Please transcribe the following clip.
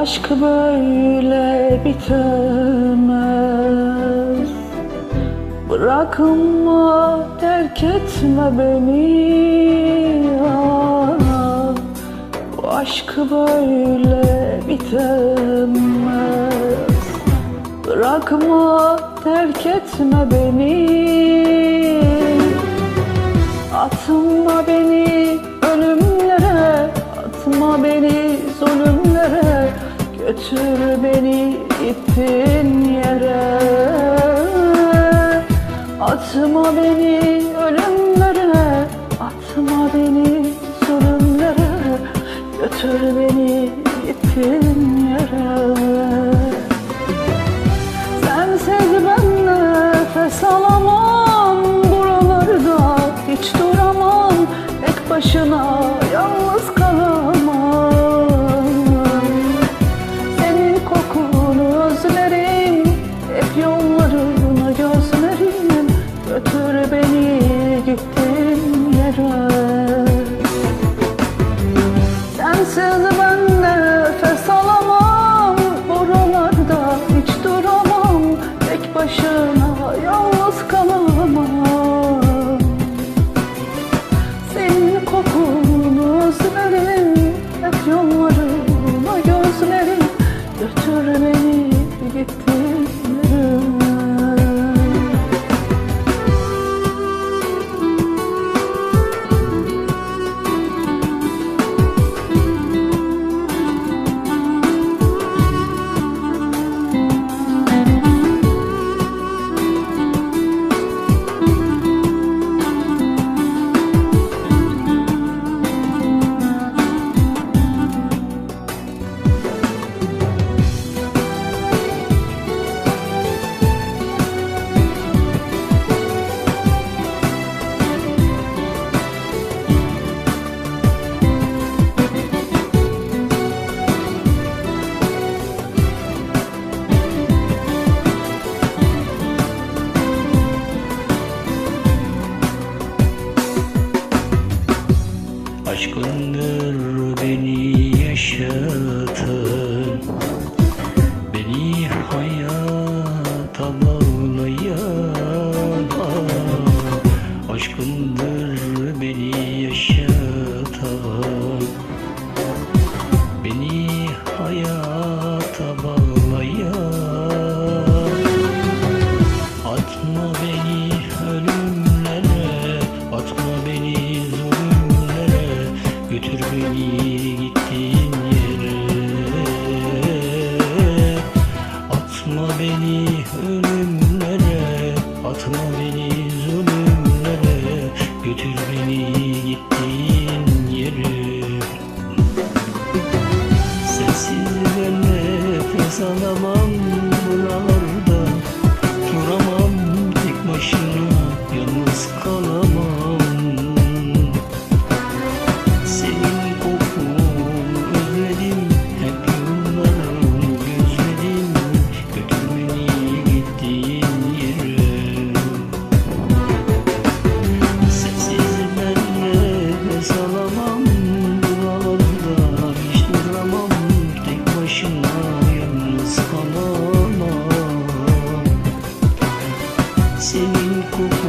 Aşk böyle bitemez. Bırakma terk etme beni. Ah, Bu aşk böyle bitemez. Bırakma terk etme beni. Atma beni ölümlere Atma beni zulümlere Götür beni gittin yere. Atma beni ölümlere. Atma beni zulümlere. Götür beni gittin beni Aşkındır beni yaşatan Beni hayata bağlayan gittiğin yere. Atma beni ölümlere Atma beni zulümlere Götür beni gittiğin yere. Sensiz ben nefes alamam buralarda Duramam tek başına. cinco.